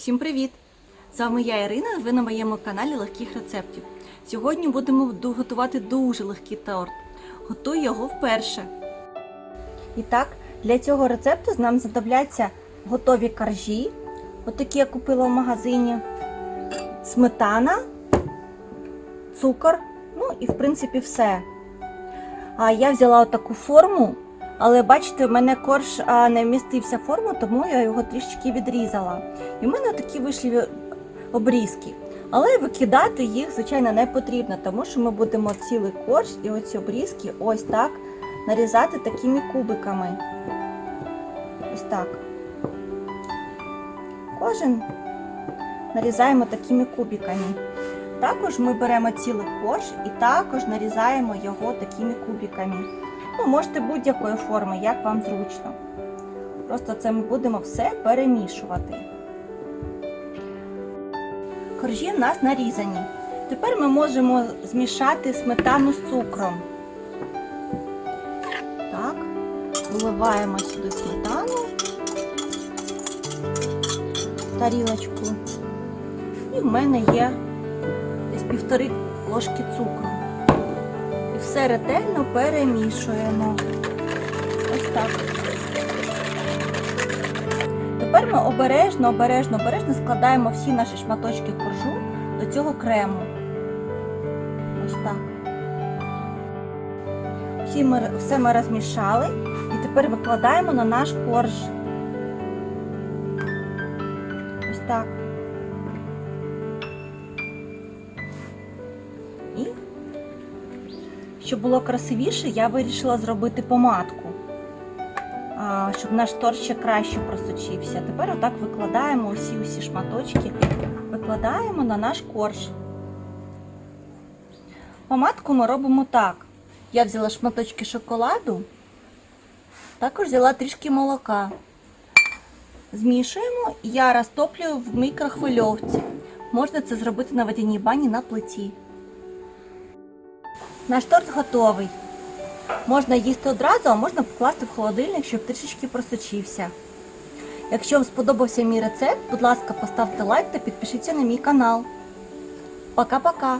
Всім привіт! З вами я Ірина, ви на моєму каналі легких рецептів. Сьогодні будемо готувати дуже легкий торт. Готую його вперше. І так, для цього рецепту нам знадобляться готові коржі, отакі я купила в магазині, сметана, цукор, ну і в принципі все. А я взяла отаку форму, але бачите, в мене корж не вмістився в форму, тому я його трішечки відрізала. І в мене такі вийшли обрізки. Але викидати їх, звичайно, не потрібно, тому що ми будемо цілий корж і оці обрізки ось так нарізати такими кубиками. Ось так. Кожен нарізаємо такими кубиками. Також ми беремо цілий корж і також нарізаємо його такими кубиками. Ну, можете будь-якої форми, як вам зручно. Просто це ми будемо все перемішувати. Коржі в нас нарізані. Тепер ми можемо змішати сметану з цукром. Так, виливаємо сюди сметану, в тарілочку. І в мене є десь півтори ложки цукру. Все ретельно перемішуємо. Ось так. Тепер ми обережно, обережно, обережно складаємо всі наші шматочки коржу до цього крему. Ось так. Всі ми, все ми розмішали і тепер викладаємо на наш корж. Ось так. Щоб було красивіше, я вирішила зробити помадку щоб наш торт ще краще просочився. Тепер отак викладаємо усі усі шматочки, викладаємо на наш корж. Помадку ми робимо так. Я взяла шматочки шоколаду, також взяла трішки молока. Змішуємо, я розтоплюю в мікрохвильовці. Можна це зробити на водяній бані на плиті. Наш торт готовий. Можна їсти одразу, а можна покласти в холодильник, щоб трішечки просочився. Якщо вам сподобався мій рецепт, будь ласка, поставте лайк та підпишіться на мій канал. Пока-пока!